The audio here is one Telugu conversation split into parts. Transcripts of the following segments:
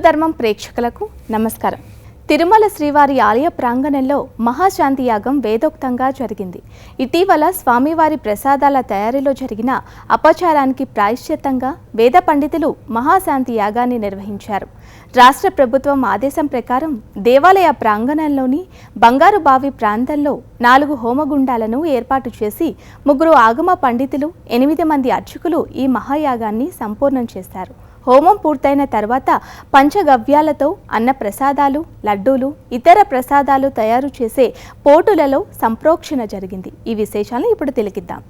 హిందూధర్మం ప్రేక్షకులకు నమస్కారం. తిరుమల శ్రీవారి ఆలయ ప్రాంగణంలో మహాశాంతి యాగం వేదోక్తంగా జరిగింది. ఇటీవల స్వామివారి ప్రసాదాల తయారీలో జరిగిన అపచారానికి ప్రాయశ్చిత్తంగా వేద పండితులు మహాశాంతి యాగాన్ని నిర్వహించారు. రాష్ట్ర ప్రభుత్వం ఆదేశం ప్రకారం దేవాలయ ప్రాంగణంలోని బంగారు బావి ప్రాంతంలో నాలుగు హోమగుండాలను ఏర్పాటు చేసి ముగ్గురు ఆగమ పండితులు ఎనిమిది మంది అర్చకులు ఈ మహాయాగాన్ని సంపూర్ణం చేశారు. హోమం పూర్తయిన తర్వాత పంచగవ్యాలతో అన్న ప్రసాదాలు లడ్డూలు ఇతర ప్రసాదాలు తయారు చేసే పోటులలో సంప్రోక్షణ జరిగింది. ఈ విశేషాలను ఇప్పుడు తిలకిద్దాం.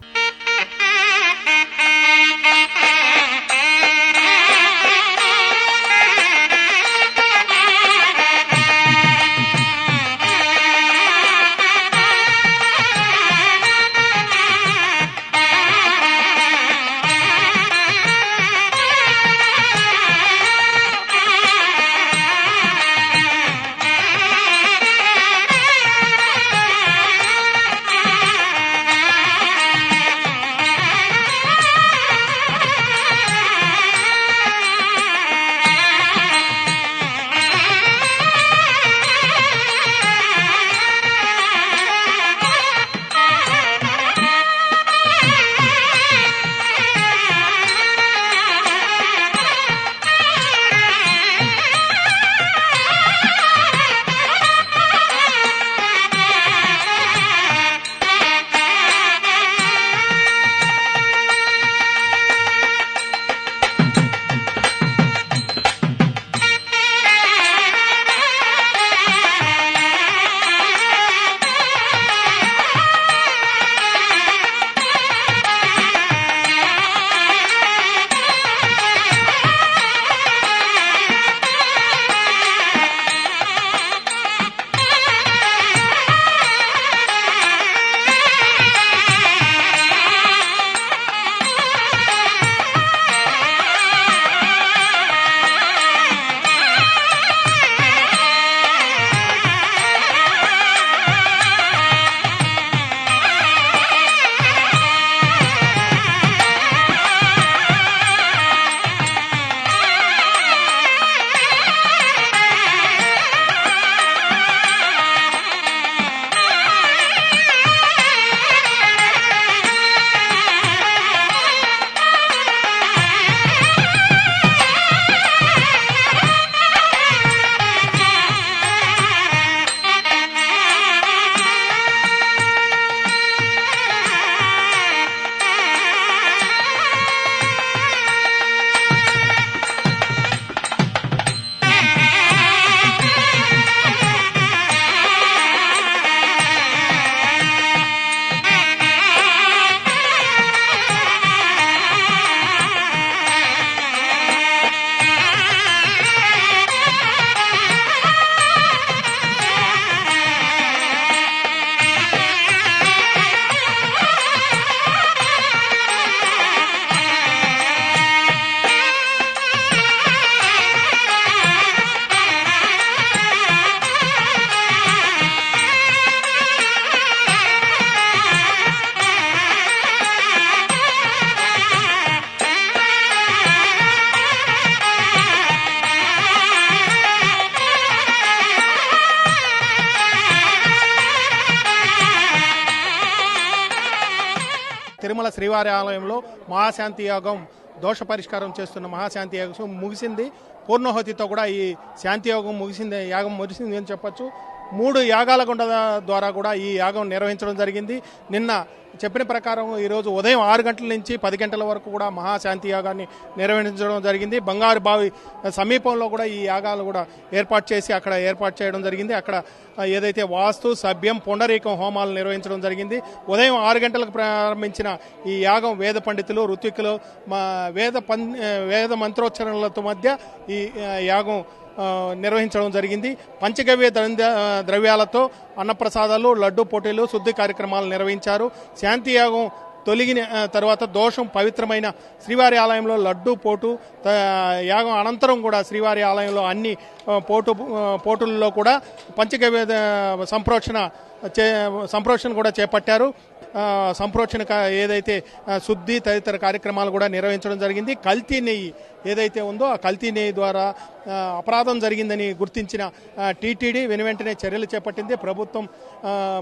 తిరుమల శ్రీవారి ఆలయంలో మహాశాంతి యాగం దోష పరిష్కారం చేస్తున్న మహాశాంతి యాగం ముగిసింది. పూర్ణహోతితో కూడా ఈ శాంతి యోగం ముగిసింది యాగం ముగిసింది అని చెప్పొచ్చు. మూడు యాగాల గుండ ద్వారా కూడా ఈ యాగం నిర్వహించడం జరిగింది. నిన్న చెప్పిన ప్రకారం ఈరోజు ఉదయం ఆరు గంటల నుంచి పది గంటల వరకు కూడా మహాశాంతి యాగాన్ని నిర్వహించడం జరిగింది. బంగారు బావి సమీపంలో కూడా ఈ యాగాలు కూడా ఏర్పాటు చేసి అక్కడ ఏర్పాటు చేయడం జరిగింది. అక్కడ ఏదైతే వాస్తు సభ్యం పుండరీకం హోమాలు నిర్వహించడం జరిగింది. ఉదయం ఆరు గంటలకు ప్రారంభించిన ఈ యాగం వేద పండితులు ఋత్వికులు మా వేద పం వేద మంత్రోచ్చరణలతో మధ్య ఈ యాగం నిర్వహించడం జరిగింది. పంచగవ్య ద్రవ్యాలతో అన్నప్రసాదాలు లడ్డు పోటీలు శుద్ధి కార్యక్రమాలు నిర్వహించారు. శాంతియాగం తొలగిన తర్వాత దోషం పవిత్రమైన శ్రీవారి ఆలయంలో లడ్డు పోటు యాగం అనంతరం కూడా శ్రీవారి ఆలయంలో అన్ని పోటు పోటుల్లో కూడా పంచగవ్య సంప్రోక్షణ చే సంప్రోక్షణ కూడా చేపట్టారు. సంప్రోక్షణ ఏదైతే శుద్ధి తదితర కార్యక్రమాలు కూడా నిర్వహించడం జరిగింది. కల్తీ నెయ్యి ఏదైతే ఉందో ఆ కల్తీ నెయ్యి ద్వారా అపరాధం జరిగిందని గుర్తించిన టీటీడీ వెను వెంటనే చర్యలు చేపట్టింది. ప్రభుత్వం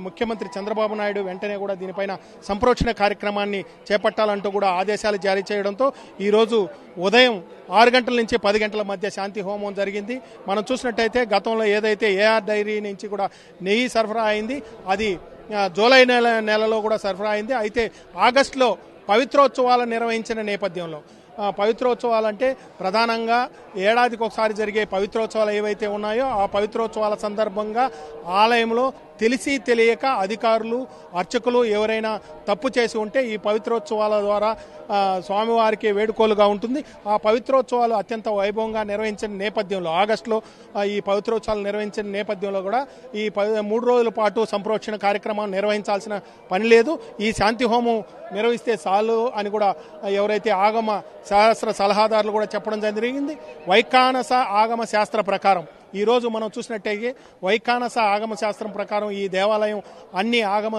ముఖ్యమంత్రి చంద్రబాబు నాయుడు వెంటనే కూడా దీనిపైన సంప్రోక్షణ కార్యక్రమాన్ని చేపట్టాలంటూ కూడా ఆదేశాలు జారీ చేయడంతో ఈరోజు ఉదయం ఆరు గంటల నుంచి పది గంటల మధ్య శాంతి హోమం జరిగింది. మనం చూసినట్టయితే గతంలో ఏదైతే ఏఆర్ డైరీ నుంచి కూడా నెయ్యి సరఫరా అయింది అది జూలై నెల నెలలో కూడా సరఫరా అయింది. అయితే ఆగస్టులో పవిత్రోత్సవాలు నిర్వహించిన నేపథ్యంలో పవిత్రోత్సవాలు పవిత్రోత్సవాలంటే ప్రధానంగా ఏడాదికి ఒకసారి జరిగే పవిత్రోత్సవాలు ఏవైతే ఉన్నాయో ఆ పవిత్రోత్సవాల సందర్భంగా ఆలయంలో తెలిసి తెలియక అధికారులు అర్చకులు ఎవరైనా తప్పు చేసి ఉంటే ఈ పవిత్రోత్సవాల ద్వారా స్వామివారికి వేడుకోలుగా ఉంటుంది. ఆ పవిత్రోత్సవాలు అత్యంత వైభవంగా నిర్వహించిన నేపథ్యంలో ఆగస్టులో ఈ పవిత్రోత్సవాలు నిర్వహించిన నేపథ్యంలో కూడా ఈ మూడు రోజుల పాటు సంప్రోక్షణ కార్యక్రమం నిర్వహించాల్సిన పని లేదు. ఈ శాంతి హోమం నిర్వహిస్తే చాలు అని కూడా ఎవరైతే ఆగమ శాస్త్ర సలహాదారులు కూడా చెప్పడం జరిగింది. వైకానస ఆగమ శాస్త్ర ప్రకారం ఈ రోజు మనం చూసినట్టయితే వైకానస ఆగమ శాస్త్రం ప్రకారం ఈ దేవాలయం అన్ని ఆగమ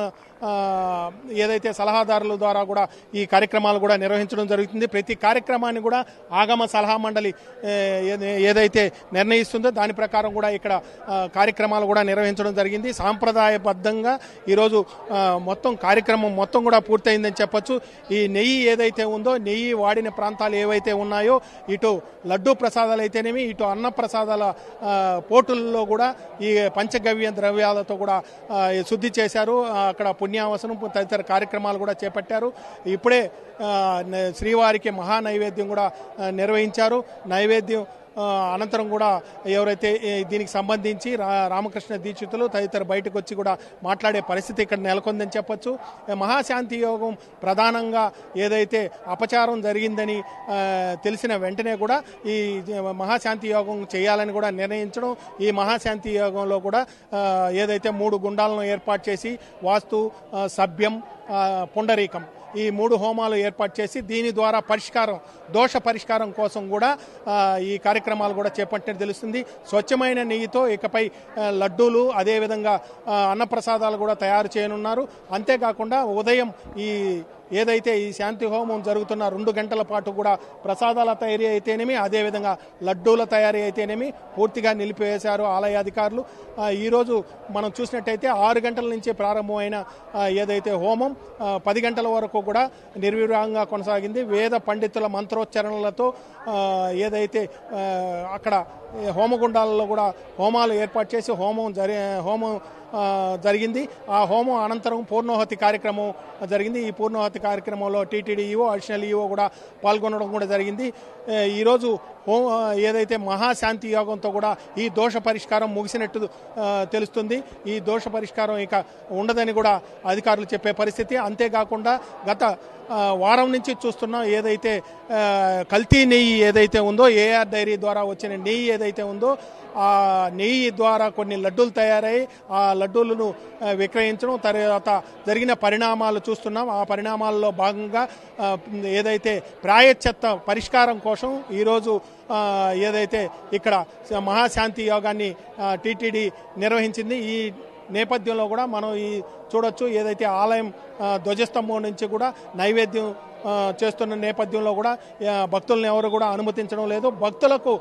ఏదైతే సలహాదారుల ద్వారా కూడా ఈ కార్యక్రమాలు కూడా నిర్వహించడం జరుగుతుంది ప్రతి కార్యక్రమాన్ని కూడా ఆగమ సలహా మండలి ఏది- ఏదైతే నిర్ణయిస్తుందో దాని ప్రకారం కూడా ఇక్కడ కార్యక్రమాలు కూడా నిర్వహించడం జరిగింది. సాంప్రదాయబద్ధంగా ఈరోజు మొత్తం కార్యక్రమం మొత్తం కూడా పూర్తయిందని చెప్పొచ్చు. ఈ నెయ్యి ఏదైతే ఉందో నెయ్యి వాడిన ప్రాంతాలు ఏవైతే ఉన్నాయో ఇటు లడ్డూ ప్రసాదాలు అయితేనేమి ఇటు అన్న ప్రసాదాల పోటుల్లో కూడా ఈ పంచగవ్య ద్రవ్యాలతో కూడా శుద్ధి చేశారు. అక్కడ పుణ్యావసనం తదితర కార్యక్రమాలు కూడా చేపట్టారు. ఇప్పుడే శ్రీవారికి మహా నైవేద్యం కూడా నిర్వహించారు. నైవేద్యం అనంతరం కూడా ఎవరైతే దీనికి సంబంధించి రా- రామకృష్ణ దీక్షితులు తదితర బయటకు వచ్చి కూడా మాట్లాడే పరిస్థితి ఇక్కడ నెలకొందని చెప్పొచ్చు. మహాశాంతి యోగం ప్రధానంగా ఏదైతే అపచారం జరిగిందని తెలిసిన వెంటనే కూడా ఈ మహాశాంతి యోగం చేయాలని కూడా నిర్ణయించడం ఈ మహాశాంతి యోగంలో కూడా ఏదైతే మూడు గుండాలను ఏర్పాటు చేసి వాస్తు సభ్యం పుండరీకం ఈ మూడు హోమాలు ఏర్పాటు చేసి దీని ద్వారా పరిష్కారం దోష పరిష్కారం కోసం కూడా ఈ కార్యక్రమాలు కూడా చేపట్టినట్టు తెలుస్తుంది. స్వచ్ఛమైన నెయ్యితో ఇకపై లడ్డూలు అదేవిధంగా అన్నప్రసాదాలు కూడా తయారు చేయనున్నారు. అంతేకాకుండా ఉదయం ఈ ఏదైతే ఈ శాంతి హోమం జరుగుతున్న రెండు గంటల పాటు కూడా ప్రసాదాల తయారీ అయితేనేమి అదేవిధంగా లడ్డూల తయారీ అయితేనేమి పూర్తిగా నిలిపివేశారు ఆలయ అధికారులు. ఈరోజు మనం చూసినట్టయితే ఆరు గంటల నుంచి ప్రారంభమైన ఏదైతే హోమం పది గంటల వరకు కూడా నిర్విరాంగా కొనసాగింది. వేద పండితుల మంత్రోచ్చరణలతో ఏదైతే అక్కడ హోమగుండాలలో కూడా హోమాలు ఏర్పాటు చేసి హోమం జరి హోమం జరిగింది. ఆ హోమం అనంతరం పూర్ణోహతి కార్యక్రమం జరిగింది. ఈ పూర్ణోహతి కార్యక్రమంలో టీటీడీ ఈఓ అడిషనల్ ఈఓ కూడా పాల్గొనడం కూడా జరిగింది. ఈరోజు ఏదైతే మహాశాంతి యోగంతో కూడా ఈ దోష పరిష్కారం ముగిసినట్టు తెలుస్తుంది. ఈ దోష పరిష్కారం ఇక ఉండదని కూడా అధికారులు చెప్పే పరిస్థితి. అంతేకాకుండా గత వారం నుంచి చూస్తున్నాం ఏదైతే కల్తీ నెయ్యి ఏదైతే ఉందో ఏఆర్ డైరీ ద్వారా వచ్చిన నెయ్యి ఏదైతే ఉందో ఆ నెయ్యి ద్వారా కొన్ని లడ్డూలు తయారై ఆ లడ్డూలను విక్రయించడం తర్వాత జరిగిన పరిణామాలు చూస్తున్నాం. ఆ పరిణామాల్లో భాగంగా ఏదైతే ప్రాయశ్చత్త పరిష్కారం కోసం ఈరోజు ఏదైతే ఇక్కడ మహాశాంతి యోగాన్ని టీటీడీ నిర్వహించింది ఈ నేపథ్యంలో కూడా మనం ఈ చూడొచ్చు ఏదైతే ఆలయం ధ్వజస్తంభం నుంచి కూడా నైవేద్యం చేస్తున్న నేపథ్యంలో కూడా భక్తులను ఎవరు కూడా అనుమతించడం లేదు. భక్తులకు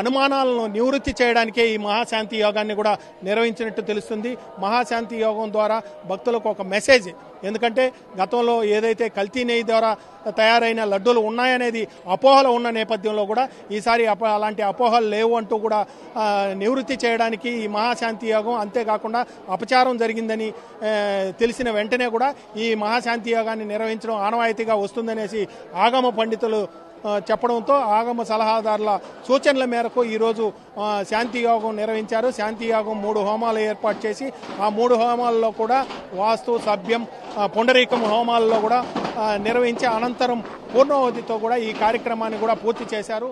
అనుమానాలను నివృత్తి చేయడానికే ఈ మహాశాంతి యోగాన్ని కూడా నిర్వహించినట్టు తెలుస్తుంది. మహాశాంతి యోగం ద్వారా భక్తులకు ఒక మెసేజ్. ఎందుకంటే గతంలో ఏదైతే కల్తీ నెయ్యి ద్వారా తయారైన లడ్డూలు ఉన్నాయనేది అపోహలు ఉన్న నేపథ్యంలో కూడా ఈసారి అప అలాంటి అపోహలు లేవు అంటూ కూడా నివృత్తి చేయడానికి ఈ మహాశాంతి యోగం అంతేకాకుండా అపచారం జరిగిందని తెలిసిన వెంటనే కూడా ఈ మహాశాంతి యోగాన్ని నిర్వహించడం ఆనవాయితీగా వస్తుంది. ఉంటుందనేసి ఆగమ పండితులు చెప్పడంతో ఆగమ సలహాదారుల సూచనల మేరకు ఈరోజు శాంతియోగం శాంతి యోగం నిర్వహించారు. శాంతి యోగం మూడు హోమాలు ఏర్పాటు చేసి ఆ మూడు హోమాల్లో కూడా వాస్తు సభ్యం పుండరీకం హోమాల్లో కూడా నిర్వహించి అనంతరం పూర్ణావధితో కూడా ఈ కార్యక్రమాన్ని కూడా పూర్తి చేశారు.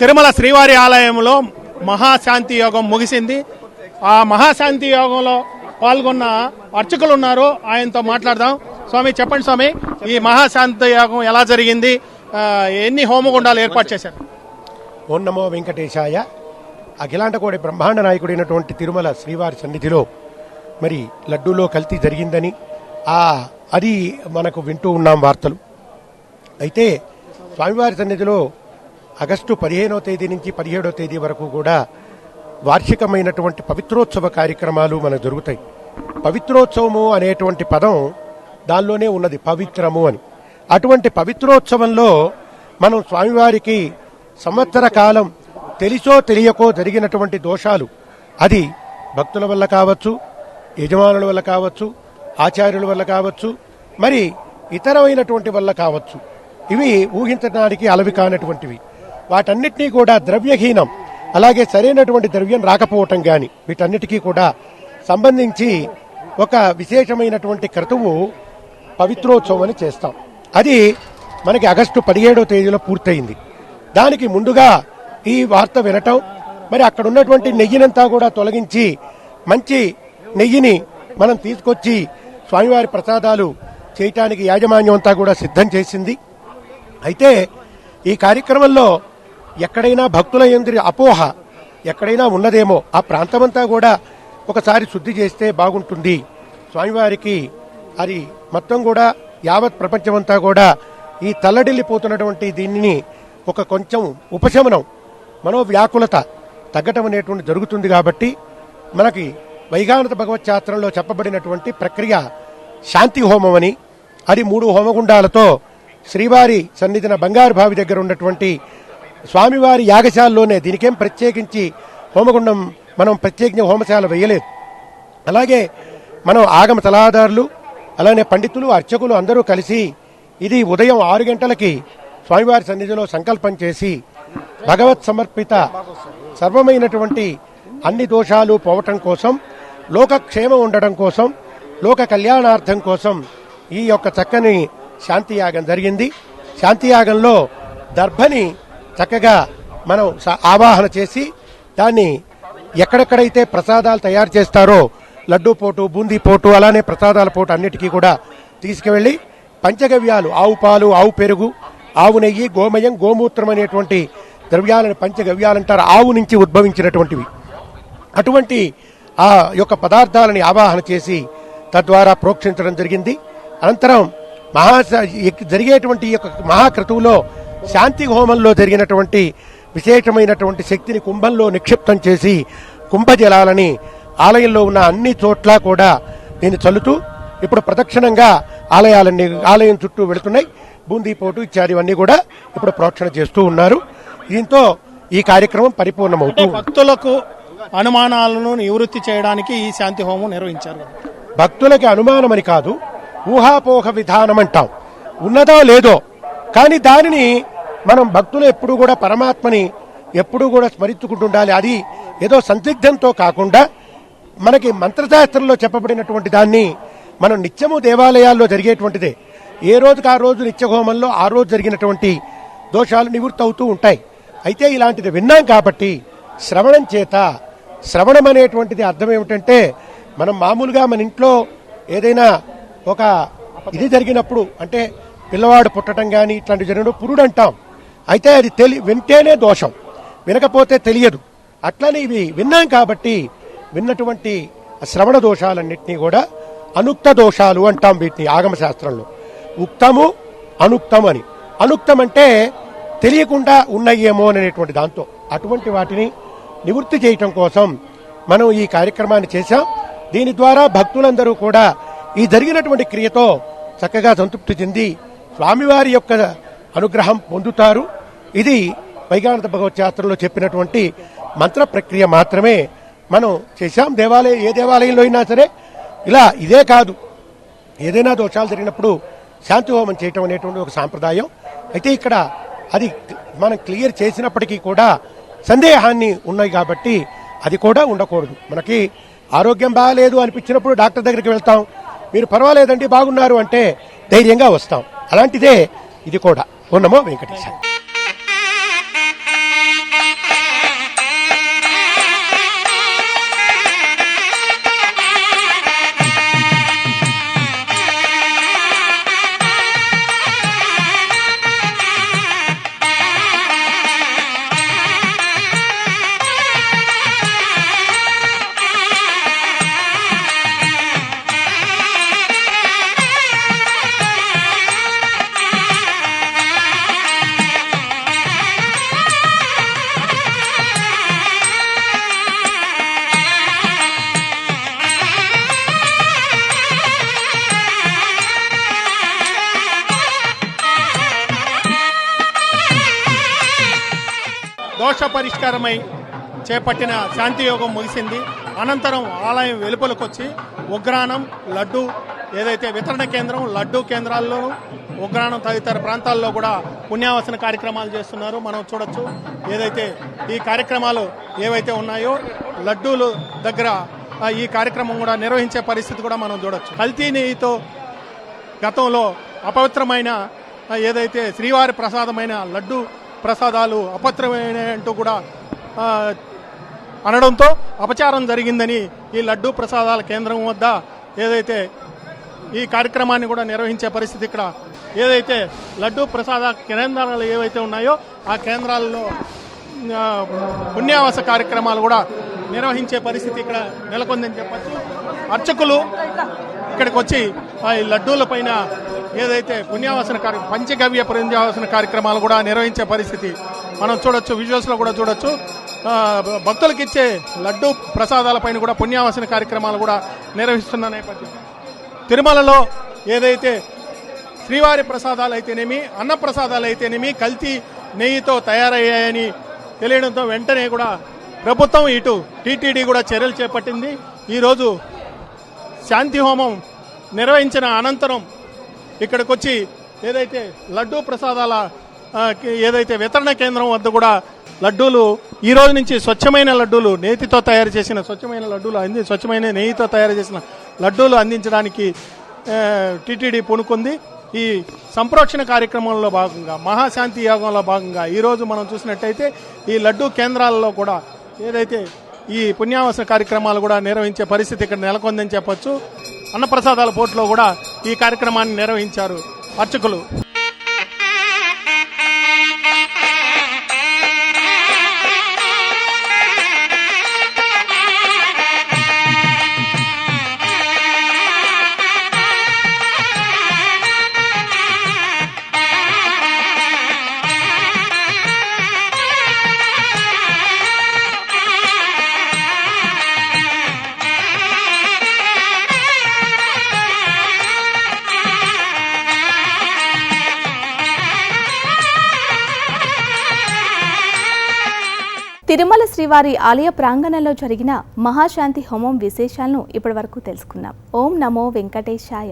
తిరుమల శ్రీవారి ఆలయంలో మహాశాంతి యోగం ముగిసింది. ఆ మహాశాంతి యోగంలో పాల్గొన్న అర్చకులు ఉన్నారు ఆయనతో మాట్లాడదాం. స్వామి చెప్పండి స్వామి ఈ మహాశాంతి యోగం ఎలా జరిగింది? ఎన్ని హోమగుండాలు ఏర్పాటు చేశారు? ఓం నమో వెంకటేశాయ. అఖిలాండకోడి బ్రహ్మాండ నాయకుడైనటువంటి తిరుమల శ్రీవారి సన్నిధిలో మరి లడ్డూలో కల్తీ జరిగిందని ఆ అది మనకు వింటూ ఉన్నాం వార్తలు. అయితే స్వామివారి సన్నిధిలో ఆగస్టు పదిహేనవ తేదీ నుంచి పదిహేడవ తేదీ వరకు కూడా వార్షికమైనటువంటి పవిత్రోత్సవ కార్యక్రమాలు మనకు జరుగుతాయి. పవిత్రోత్సవము అనేటువంటి పదం దానిలోనే ఉన్నది పవిత్రము అని. అటువంటి పవిత్రోత్సవంలో మనం స్వామివారికి సంవత్సర కాలం తెలిసో తెలియకో జరిగినటువంటి దోషాలు అది భక్తుల వల్ల కావచ్చు యజమానుల వల్ల కావచ్చు ఆచార్యుల వల్ల కావచ్చు మరి ఇతరమైనటువంటి వల్ల కావచ్చు. ఇవి ఊహించడానికి అలవి కానటువంటివి. వాటన్నిటినీ కూడా ద్రవ్యహీనం. అలాగే సరైనటువంటి ద్రవ్యం రాకపోవటం కానీ వీటన్నిటికీ కూడా సంబంధించి ఒక విశేషమైనటువంటి క్రతువు పవిత్రోత్సవం అని చేస్తాం. అది మనకి ఆగస్టు పదిహేడవ తేదీలో పూర్తయింది. దానికి ముందుగా ఈ వార్త వినటం మరి అక్కడ ఉన్నటువంటి నెయ్యినంతా కూడా తొలగించి మంచి నెయ్యిని మనం తీసుకొచ్చి స్వామివారి ప్రసాదాలు చేయటానికి యాజమాన్యం అంతా కూడా సిద్ధం చేసింది. అయితే ఈ కార్యక్రమంలో ఎక్కడైనా భక్తుల ఎందరి అపోహ ఎక్కడైనా ఉన్నదేమో ఆ ప్రాంతమంతా కూడా ఒకసారి శుద్ధి చేస్తే బాగుంటుంది. స్వామివారికి అది మొత్తం కూడా యావత్ ప్రపంచమంతా కూడా ఈ తల్లడిల్లిపోతున్నటువంటి దీనిని ఒక కొంచెం ఉపశమనం మనోవ్యాకులత తగ్గటం అనేటువంటి జరుగుతుంది కాబట్టి మనకి వైగానత భగవత్ శాస్త్రంలో చెప్పబడినటువంటి ప్రక్రియ శాంతి హోమం అని అది మూడు హోమగుండాలతో శ్రీవారి సన్నిధిన బంగారు బావి దగ్గర ఉన్నటువంటి స్వామివారి యాగశాలలోనే దీనికేం ప్రత్యేకించి హోమగుండం మనం ప్రత్యేకించి హోమశాల వేయలేదు. అలాగే మనం ఆగమ సలహాదారులు అలానే పండితులు అర్చకులు అందరూ కలిసి ఇది ఉదయం ఆరు గంటలకి స్వామివారి సన్నిధిలో సంకల్పం చేసి భగవత్ సమర్పిత సర్వమైనటువంటి అన్ని దోషాలు పోవటం కోసం లోకక్షేమం ఉండడం కోసం లోక కళ్యాణార్థం కోసం ఈ యొక్క చక్కని శాంతియాగం జరిగింది. శాంతియాగంలో దర్భని చక్కగా మనం స- ఆవాహన చేసి దాన్ని ఎక్కడెక్కడైతే ప్రసాదాలు తయారు చేస్తారో లడ్డూ పోటు బూందీ పోటు అలానే ప్రసాదాల పోటు అన్నిటికీ కూడా తీసుకువెళ్ళి పంచగవ్యాలు ఆవు పాలు ఆవు పెరుగు ఆవు నెయ్యి గోమయం గోమూత్రం అనేటువంటి ద్రవ్యాలను పంచగవ్యాలంటారు ఆవు నుంచి ఉద్భవించినటువంటివి. అటువంటి ఆ యొక్క పదార్థాలని ఆవాహన చేసి తద్వారా ప్రోక్షించడం జరిగింది. అనంతరం మహా జరిగేటువంటి యొక్క మహాక్రతువులో శాంతి హోమంలో జరిగినటువంటి విశేషమైనటువంటి శక్తిని కుంభంలో నిక్షిప్తం చేసి కుంభజలాలని ఆలయంలో ఉన్న అన్ని చోట్ల కూడా దీన్ని చల్లుతూ ఇప్పుడు ప్రదక్షిణంగా ఆలయాలన్నీ ఆలయం చుట్టూ వెళుతున్నాయి. బూందీపోటు ఇత్యాదివన్నీ కూడా ఇప్పుడు ప్రోక్షణ చేస్తూ ఉన్నారు. దీంతో ఈ కార్యక్రమం పరిపూర్ణమవుతూ అంటే భక్తులకు అనుమానాలను నివృత్తి చేయడానికి ఈ శాంతి హోమం నిర్వహించారు. భక్తులకి అనుమానమని కాదు ఊహాపోహ విధానం అంటాం ఉన్నదో లేదో కానీ దానిని మనం భక్తులు ఎప్పుడు కూడా పరమాత్మని ఎప్పుడూ కూడా స్మరించుకుంటుండాలి. అది ఏదో సందిగ్ధంతో కాకుండా మనకి మంత్రశాస్త్రంలో చెప్పబడినటువంటి దాన్ని మనం నిత్యము దేవాలయాల్లో జరిగేటువంటిదే. ఏ రోజుకి ఆ రోజు నిత్యహోమంలో ఆ రోజు జరిగినటువంటి దోషాలు నివృత్తి అవుతూ ఉంటాయి. అయితే ఇలాంటిది విన్నాం కాబట్టి శ్రవణం చేత శ్రవణం అనేటువంటిది అర్థం ఏమిటంటే మనం మామూలుగా మన ఇంట్లో ఏదైనా ఒక ఇది జరిగినప్పుడు అంటే పిల్లవాడు పుట్టడం కానీ ఇట్లాంటి జరిగినప్పుడు పురుడు అంటాం అయితే అది తెలి వింటేనే దోషం. వినకపోతే తెలియదు. అట్లనే ఇవి విన్నాం కాబట్టి విన్నటువంటి శ్రవణ దోషాలన్నింటినీ కూడా అనుక్త దోషాలు అంటాం వీటిని ఆగమ శాస్త్రంలో. ఉక్తము అనుక్తం అని. అనుక్తం అంటే తెలియకుండా ఉన్నాయేమో అనేటువంటి దాంతో. అటువంటి వాటిని నివృత్తి చేయటం కోసం మనం ఈ కార్యక్రమాన్ని చేశాం. దీని ద్వారా భక్తులందరూ కూడా ఈ జరిగినటువంటి క్రియతో చక్కగా సంతృప్తి చెంది స్వామివారి యొక్క అనుగ్రహం పొందుతారు. ఇది వైగానంద భగవత్ శాస్త్రంలో చెప్పినటువంటి మంత్ర ప్రక్రియ మాత్రమే మనం చేశాం. దేవాలయం ఏ దేవాలయంలో అయినా సరే ఇలా ఇదే కాదు. ఏదైనా దోషాలు జరిగినప్పుడు శాంతి హోమం చేయటం అనేటువంటి ఒక సాంప్రదాయం. అయితే ఇక్కడ అది మనం క్లియర్ చేసినప్పటికీ కూడా సందేహాన్ని ఉన్నాయి కాబట్టి అది కూడా ఉండకూడదు. మనకి ఆరోగ్యం బాగాలేదు అనిపించినప్పుడు డాక్టర్ దగ్గరికి వెళ్తాం. మీరు పర్వాలేదండి బాగున్నారు అంటే ధైర్యంగా వస్తాం. అలాంటిదే ఇది కూడా. ఉన్నమో వెంకటేశ్వర దోష చేపట్టిన శాంతి యోగం ముగిసింది. అనంతరం ఆలయం వెలుపలకు వచ్చి ఉగ్రాణం లడ్డు ఏదైతే వితరణ కేంద్రం లడ్డు కేంద్రాల్లోనూ ఉగ్రాణం తదితర ప్రాంతాల్లో కూడా పుణ్యావసన కార్యక్రమాలు చేస్తున్నారు. మనం చూడొచ్చు ఏదైతే ఈ కార్యక్రమాలు ఏవైతే ఉన్నాయో లడ్డూలు దగ్గర ఈ కార్యక్రమం కూడా నిర్వహించే పరిస్థితి కూడా మనం చూడొచ్చు. కల్తీ నెయ్యితో గతంలో అపవిత్రమైన ఏదైతే శ్రీవారి ప్రసాదమైన లడ్డు ప్రసాదాలు అపవిత్రమైన అంటూ కూడా అనడంతో అపచారం జరిగిందని ఈ లడ్డు ప్రసాదాల కేంద్రం వద్ద ఏదైతే ఈ కార్యక్రమాన్ని కూడా నిర్వహించే పరిస్థితి ఇక్కడ ఏదైతే లడ్డు ప్రసాద కేంద్రాలు ఏవైతే ఉన్నాయో ఆ కేంద్రాల్లో పుణ్యావాస కార్యక్రమాలు కూడా నిర్వహించే పరిస్థితి ఇక్కడ నెలకొందని చెప్పచ్చు. అర్చకులు ఇక్కడికి వచ్చి ఆ ఈ లడ్డూల పైన ఏదైతే పుణ్యావాసన కార్య పంచగవ్య పుణ్యావాసన కార్యక్రమాలు కూడా నిర్వహించే పరిస్థితి మనం చూడొచ్చు విజువల్స్లో కూడా చూడొచ్చు. భక్తులకు ఇచ్చే లడ్డు ప్రసాదాలపైన కూడా పుణ్యావాసన కార్యక్రమాలు కూడా నిర్వహిస్తున్న నేపథ్యం. తిరుమలలో ఏదైతే శ్రీవారి ప్రసాదాలు అయితేనేమి అన్న ప్రసాదాలు అయితేనేమి కల్తీ నెయ్యితో తయారయ్యాయని తెలియడంతో వెంటనే కూడా ప్రభుత్వం ఇటు టీటీడీ కూడా చర్యలు చేపట్టింది. ఈరోజు శాంతి హోమం నిర్వహించిన అనంతరం ఇక్కడికి వచ్చి ఏదైతే లడ్డూ ప్రసాదాల ఏదైతే వితరణ కేంద్రం వద్ద కూడా లడ్డూలు ఈ రోజు నుంచి స్వచ్ఛమైన లడ్డూలు నేతితో తయారు చేసిన స్వచ్ఛమైన లడ్డూలు అంది స్వచ్ఛమైన నెయ్యితో తయారు చేసిన లడ్డూలు అందించడానికి టీటీడీ పూనుకుంది. ఈ సంప్రోక్షణ కార్యక్రమంలో భాగంగా మహాశాంతి యోగంలో భాగంగా ఈరోజు మనం చూసినట్టయితే ఈ లడ్డూ కేంద్రాలలో కూడా ఏదైతే ఈ పుణ్యావసర కార్యక్రమాలు కూడా నిర్వహించే పరిస్థితి ఇక్కడ నెలకొందని చెప్పొచ్చు. అన్నప్రసాదాల పోర్టులో కూడా ఈ కార్యక్రమాన్ని నిర్వహించారు అర్చకులు. శ్రీవారి ఆలయ ప్రాంగణంలో జరిగిన మహాశాంతి హోమం విశేషాలను ఇప్పటివరకు తెలుసుకున్నాం. ఓం నమో వెంకటేశాయ.